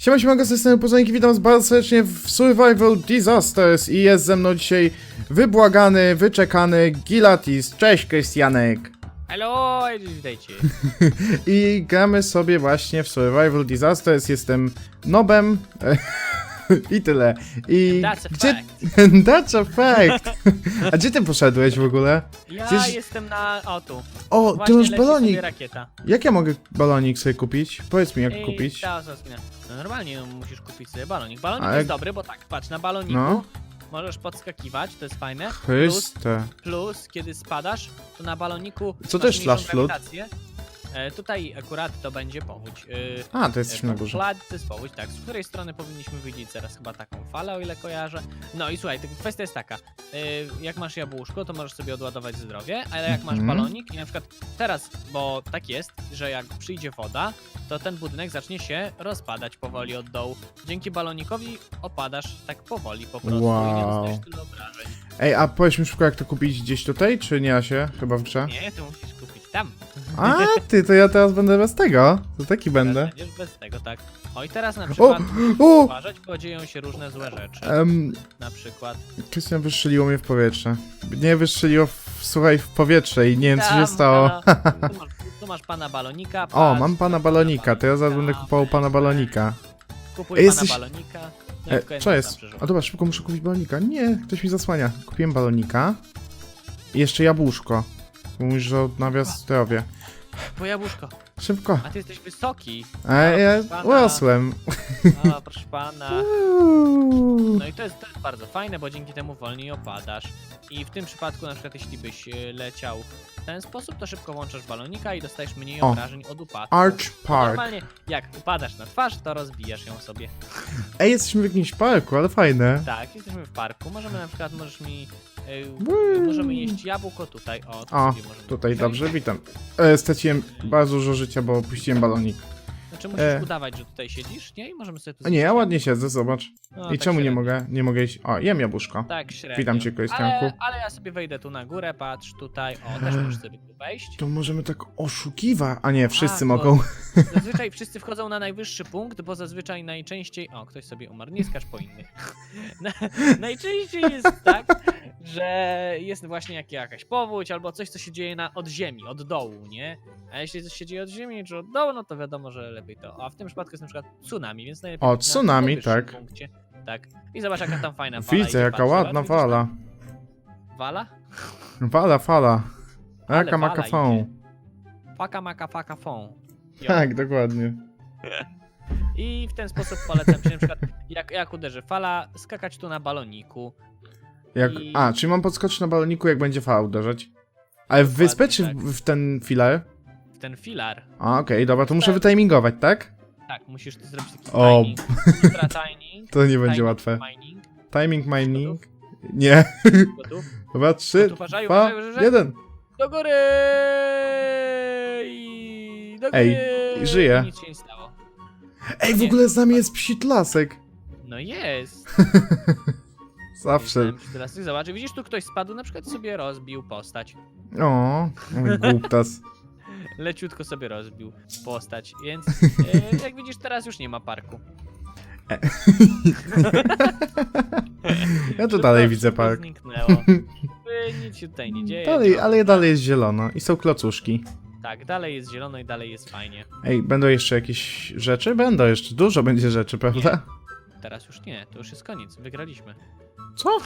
Siema, siema, strony Poznaniki, witam was bardzo serdecznie w Survival Disasters i jest ze mną dzisiaj wybłagany, wyczekany Gilatis. Cześć, Krystianek! Halo, witajcie. I gramy sobie właśnie w Survival Disasters, jestem nobem i tyle. I That's a gdzie... fact. That's a fact! A gdzie ty poszedłeś w ogóle? Ja Gdzieś- jestem na... O, tu. O, ty Właśnie masz leci balonik! Jak ja mogę balonik sobie kupić? Powiedz mi jak Ej, kupić. ta. No normalnie no, musisz kupić sobie balonik. Balonik Ale- jest dobry, bo tak, patrz, na baloniku No. możesz podskakiwać, to jest fajne. Plus, Chryste. plus, kiedy spadasz, to na baloniku Co masz to jest mniejszą flash flood? grawitację. E, tutaj akurat to będzie powódź. E, A, to jesteśmy na górze. Flood to jest powódź, tak. Z której strony powinniśmy widzieć zaraz chyba taką falę, o ile kojarzę. No i słuchaj, tylko kwestia jest taka. y, jak masz jabłuszko, to możesz sobie odładować zdrowie, ale jak masz Mhm. balonik i na przykład teraz, bo tak jest, że jak przyjdzie woda, to ten budynek zacznie się rozpadać powoli od dołu. Dzięki balonikowi opadasz tak powoli po prostu i nie Wow. dostajesz obrażeń. Ej, a powiedz mi szybko jak to kupić gdzieś tutaj, czy nie się? Chyba w grze? Nie, ty musisz kupić tam. A, ty, to ja teraz będę bez tego. To taki będę. Będziesz bez tego, tak. O i teraz na przykład o! uważać, bo dzieją się różne złe rzeczy. Um, Na przykład Krystian wystrzeliło mnie w powietrze. Nie wystrzeliło, w, słuchaj, w powietrze i nie wiem co się Tam, stało. pana- Tu masz, tu masz pana balonika. O, patrz, mam tu pana masz balonika, to ja zaraz będę kupował pana balonika. Kupuj Ej, pana jesteś- balonika. No i E, co jest? A dobra, szybko muszę kupić balonika. Nie, ktoś mi zasłania. Kupiłem balonika. I jeszcze jabłuszko. Mówisz, że odnawia zdrowie. Po jabłuszko. Szybko. A ty jesteś wysoki. Ej, ja proszę pana. urosłem. A, proszę pana. No i to jest, to jest bardzo fajne, bo dzięki temu wolniej opadasz. I w tym przypadku, na przykład, jeśli byś e, leciał w ten sposób, to szybko włączasz balonika i dostajesz mniej O. obrażeń od upadku. Arch Park. Normalnie, jak upadasz na twarz, to rozbijasz ją sobie. Ej, jesteśmy w jakimś parku, ale fajne. Tak, jesteśmy w parku. Możemy na przykład, możesz mi. E, Woo. możemy jeść jabłko tutaj. O, tu O, sobie możemy Tutaj, dobrze, witam. E, straciłem bardzo dużo życia, bo opuściłem balonik. Znaczy musisz E. udawać, że tutaj siedzisz, nie? I możemy sobie tu A nie, ja ładnie siedzę, zobacz. No, I tak czemu nie średnio. mogę? Nie mogę iść. O, jem jabłuszko. Tak, średnio. Witam cię. Ale, ale ja sobie wejdę tu na górę, patrz tutaj. O, też możesz sobie tu wejść. To możemy tak oszukiwać. A nie, wszyscy A, bo- mogą. Zazwyczaj wszyscy wchodzą na najwyższy punkt, bo zazwyczaj najczęściej... O, ktoś sobie umarł, nie skacz po innych. Na, najczęściej jest tak, że jest właśnie jak, jakaś powódź albo coś, co się dzieje na, od ziemi, od dołu, nie? A jeśli coś się dzieje od ziemi czy od dołu, no to wiadomo, że lepiej to. A w tym przypadku jest na przykład tsunami, więc najlepiej O, na tsunami, najwyższym tak. Punkcie. Tak. I zobacz jaka tam fajna fala Widzę, idzie, jaka patrz, ładna zobacz, widzisz fala. tam? Fala? Fala, fala. Ale Jaka fala idzie. Faka maka faka. Jo. Tak, dokładnie. I w ten sposób polecam ci na przykład, jak, jak uderzy fala, skakać tu na baloniku. Jak... I- A, czyli mam podskoczyć na baloniku, jak będzie fala uderzać? Ale w wyspę, czy tak. w, w ten filar? W ten filar. A, okej, dobra, to muszę Tak. wytimingować, tak? Tak, musisz tu zrobić taki O. timing. Ultra timing. To nie będzie łatwe. Mining. Timing, mining. Nie. Gotów? Dobra, trzy, uważaj, dwa, uważaj, uważaj. jeden. Do góry! I do góry! Ej, żyje. Nic się nie stało. Ej, w Nie. ogóle z nami jest psit lasek. No jest. Zawsze. Myślałem, że Teraz ty zobacz, widzisz, tu ktoś spadł, na przykład sobie rozbił postać. O, mój głuptas. Leciutko sobie rozbił postać, więc e, jak widzisz, teraz już nie ma parku. Ja tu dalej widzę wszystko park. Zniknęło. E, Nic się tutaj nie dzieje. Dalej, no. ale dalej jest zielono i są klocuszki. Tak, dalej jest zielono i dalej jest fajnie. Ej, będą jeszcze jakieś rzeczy? Będą jeszcze, dużo będzie rzeczy, prawda? Teraz już nie, to już jest koniec, wygraliśmy. Co?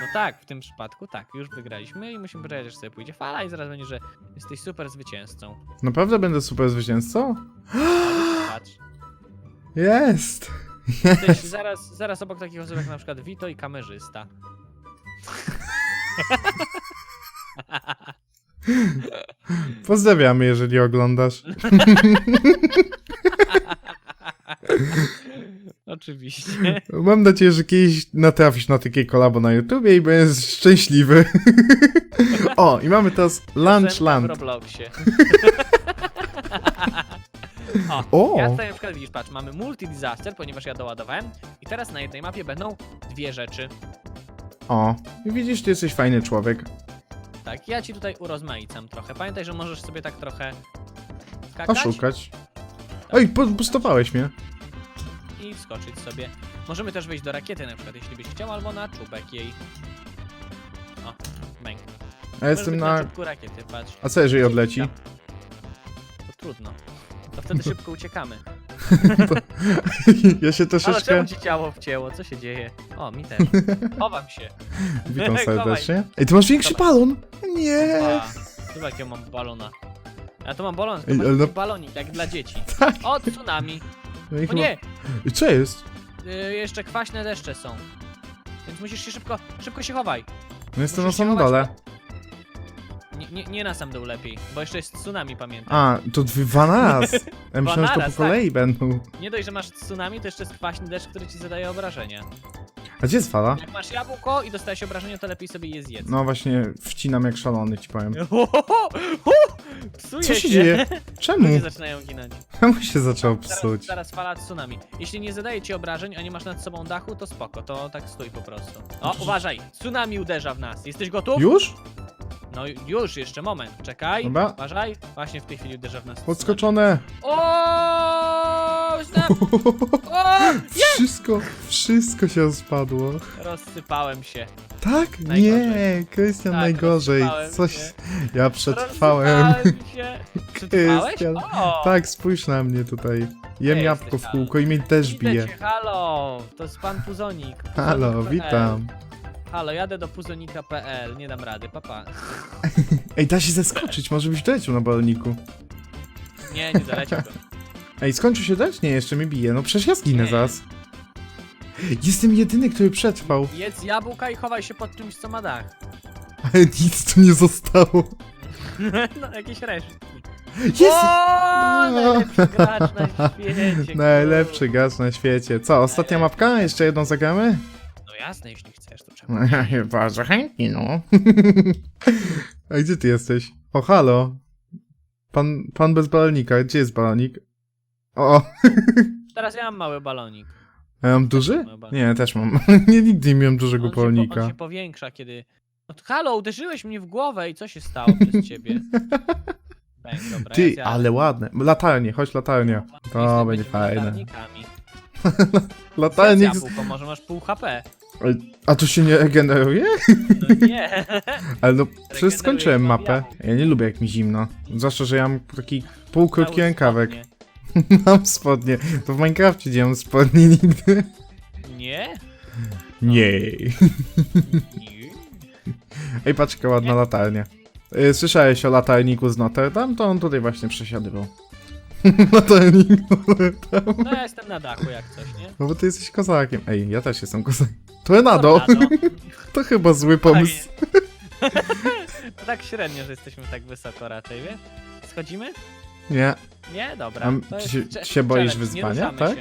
No tak, w tym przypadku tak, już wygraliśmy i musimy poczekać, aż sobie pójdzie fala i zaraz będzie, że jesteś super zwycięzcą. Naprawdę będę super zwycięzcą? Patrz. Jest! Jesteś zaraz, zaraz obok takich osób jak na przykład Vito i kamerzysta. Pozdrawiamy, jeżeli oglądasz. Oczywiście. Mam nadzieję, że kiedyś natrafisz na takie kolabo na YouTubie i będziesz szczęśliwy. o, i mamy teraz Lunch Piosenka w Land. Robloxie. O! Ja tutaj na przykład widzisz, patrz, mamy multi-disaster, ponieważ ja doładowałem i teraz na jednej mapie będą dwie rzeczy. O, i widzisz, ty jesteś fajny człowiek. Tak, ja ci tutaj urozmaicam trochę. Pamiętaj, że możesz sobie tak trochę skakać. Oszukać. Oj, po- pustowałeś mnie. I wskoczyć sobie. Możemy też wejść do rakiety na przykład, jeśli byś chciał, albo na czubek jej. O, bęk. A jestem na... czubku rakiety, patrz. A co jeżeli odleci? To trudno. To wtedy szybko uciekamy. ja się Ale troszeczkę... czemu ci ciało wcięło? Co się dzieje? O, mi też. Chowam się. Witam serdecznie. Ej, ty masz większy balon? Nie. A, Zobacz jakiego mam balona. Ja tu mam balon, to Ej, masz ale taki no- balonik, jak dla dzieci. Tak. O, tsunami. No i O chyba- nie, I Co jest? y, jeszcze kwaśne deszcze są. Więc musisz się szybko, szybko się chowaj. No jestem na Musisz się samym chować, dole. Nie, nie, nie na sam dół lepiej, bo jeszcze jest tsunami, pamiętaj. A, to dwa na raz. Ja myślałem, że to po naraz, tak. kolei będą. Nie dość, że masz tsunami, to jeszcze jest kwaśny deszcz, który ci zadaje obrażenia. A gdzie jest fala? Jak masz jabłko i dostajesz obrażenia, to lepiej sobie je zjedz. No właśnie, wcinam jak szalony, ci powiem. Ho, ho, ho, ho! Psuje Co się dzieje? Czemu? Ludzie zaczynają ginąć. Czemu się zaczął Zaraz, psuć? zaraz fala tsunami. Jeśli nie zadaje ci obrażeń, a nie masz nad sobą dachu, to spoko, to tak stój po prostu. O, uważaj, tsunami uderza w nas. Jesteś gotów? Już? No już, jeszcze moment, czekaj. Dobra. Uważaj, właśnie w tej chwili uderza w nas. tsunami. Podskoczone. O, snap! O, Wszystko, wszystko się spadło. rozsypałem się. Tak? Najgorzej. Nie, Krystian Tak, najgorzej. rozsypałem Coś. się. Ja przetrwałem. Rozsypałem się. Przetrwałeś? Krystian. O, Tak, spójrz na mnie tutaj. Jem jabłko w jesteś, kółko i mnie też Widzę bije. cię, halo, to jest pan Puzonik. Halo, Puzonik.pl. witam. Halo, jadę do puzonika.pl, nie dam rady, papa. Ej, da się zeskoczyć, może byś doleciał na baloniku. Nie, nie doleciał go. Ej, skończył się dać? Nie, jeszcze mnie bije. No przecież ja zginę Nie. zaraz. Jestem jedyny, który przetrwał. Jedz jabłka i chowaj się pod czymś, co ma dach. Ale nic tu nie zostało. No, jakieś resztki. Jest! O, najlepszy gracz na świecie. Najlepszy gaz na świecie. Co, ostatnia mapka? Jeszcze jedną zagramy? No jasne, jeśli chcesz, to trzeba. No bardzo chętnie, no. A gdzie ty jesteś? O, halo. Pan, pan bez balonika. Gdzie jest balonik? O, Teraz ja mam mały balonik. a ja mam duży? balonik. Nie, też mam. nie, nigdy nie miałem dużego On się, po, on się powiększa, kiedy... No to halo, uderzyłeś mnie w głowę i co się stało przez ciebie? Bang, dobra, Ty, ale ładne. Latarnie, chodź latarnia. To będzie fajne. Latarnikami. Latarnik. Zjedz jabłko, może masz pół HP. A tu się nie regeneruje? No nie. Ale no, przecież skończyłem mapę. Ja nie lubię jak mi zimno. Zwłaszcza, że ja mam taki półkrótki Cały rękawek. mam spodnie. To w Minecrafcie nie mam spodni nigdy. Nie? Nie. Nie. Ej, patrz, jaka ładna latarnia. Y, Słyszałeś o latarniku z Notre Dame? To on tutaj właśnie przesiadywał. Latarnik Notre Dame. No ja jestem na dachu jak coś, nie? No bo ty jesteś kozakiem. Ej, ja też jestem kozakiem. Tornado! Tornado. To chyba zły pomysł. To tak średnio, że jesteśmy tak wysoko raczej, wiesz? Schodzimy? Nie. Nie? Dobra. Am- to jest się- cze- ty się boisz challenge, nie wyzwania, ruszamy tak?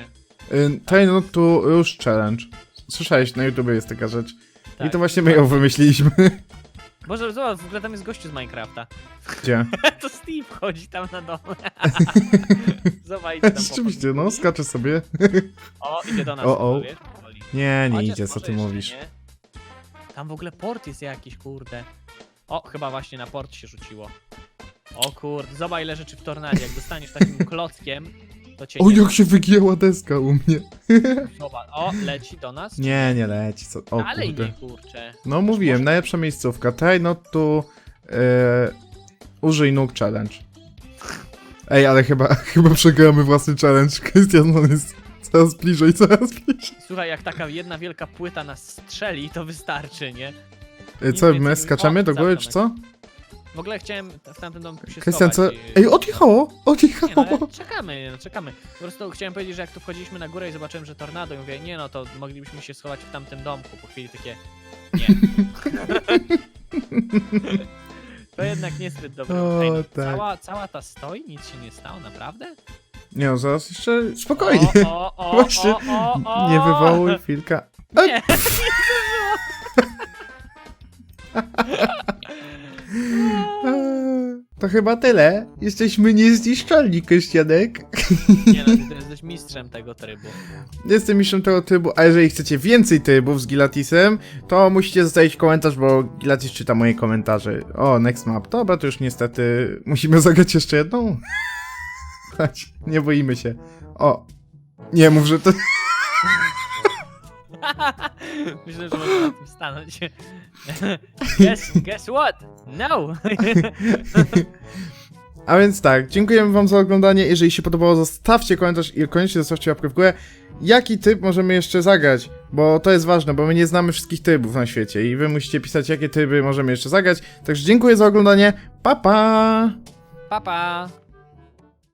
się. Y, Train not to Rush Challenge. Słyszałeś, na YouTubie jest taka rzecz. I Tak. to właśnie my ją wymyśliliśmy. Boże, zobacz, w ogóle tam jest gościu z Minecrafta. Gdzie? to Steve chodzi tam na dole. zobacz, idzie tam po Rzeczywiście, no, skacze sobie. O, idzie do nas. O, o. chyba, wiesz, powoli. Nie, nie Chociaż idzie, co może ty jeszcze mówisz. nie. Tam w ogóle port jest jakiś, kurde. O, chyba właśnie na port się rzuciło. O kurde, zobacz ile rzeczy w tornadzie. Jak dostaniesz takim klockiem, to cię O, nie jak się wygięła deska u mnie. Zobacz, o, leci do nas. Nie, nie leci. Co? O, Dalej kurde. nie, kurczę. No mówiłem, najlepsza miejscówka. Try not to... E, użyj nóg challenge. Ej, ale chyba, chyba przegramy własny challenge. Krystian, on jest coraz bliżej, coraz bliżej. Słuchaj, jak taka jedna wielka płyta nas strzeli, to wystarczy, nie? E, Nic co, więcej my nie- skaczemy O, do góry, czy co? W ogóle chciałem w tamtym domku się Krystian, co? schować. Ej, odjechało! Nie, no, Odjechało! ale czekamy, no, czekamy. Po prostu chciałem powiedzieć, że jak tu wchodziliśmy na górę i zobaczyłem, że tornado, i mówię, nie no, to moglibyśmy się schować w tamtym domku. Po chwili takie, nie. to jednak niezbyt dobre. O, Ej, no, tak. cała, cała ta stoi, nic się nie stało, naprawdę? Nie no, zaraz jeszcze... Spokojnie. O, o, o, Właśnie, o, o, o. Nie wywołuj chwilka. Nie. Eee, To chyba tyle. Jesteśmy niezniszczalni, Krystianek. Nie no, ty jesteś mistrzem tego trybu. Jestem mistrzem tego trybu, a jeżeli chcecie więcej trybów z Gilatisem, to musicie zostawić komentarz, bo Gilatis czyta moje komentarze. O, next map. Dobra, to już niestety musimy zagrać jeszcze jedną. Chodź, nie boimy się. O, nie mów, że to... Myślę, że można na tym stanąć. guess, guess what? No! A więc tak, dziękujemy wam za oglądanie. Jeżeli się podobało, zostawcie komentarz i koniecznie zostawcie łapkę w górę. Jaki typ możemy jeszcze zagrać? Bo to jest ważne, bo my nie znamy wszystkich typów na świecie i wy musicie pisać, jakie typy możemy jeszcze zagrać. Także dziękuję za oglądanie. Pa pa! Pa, pa!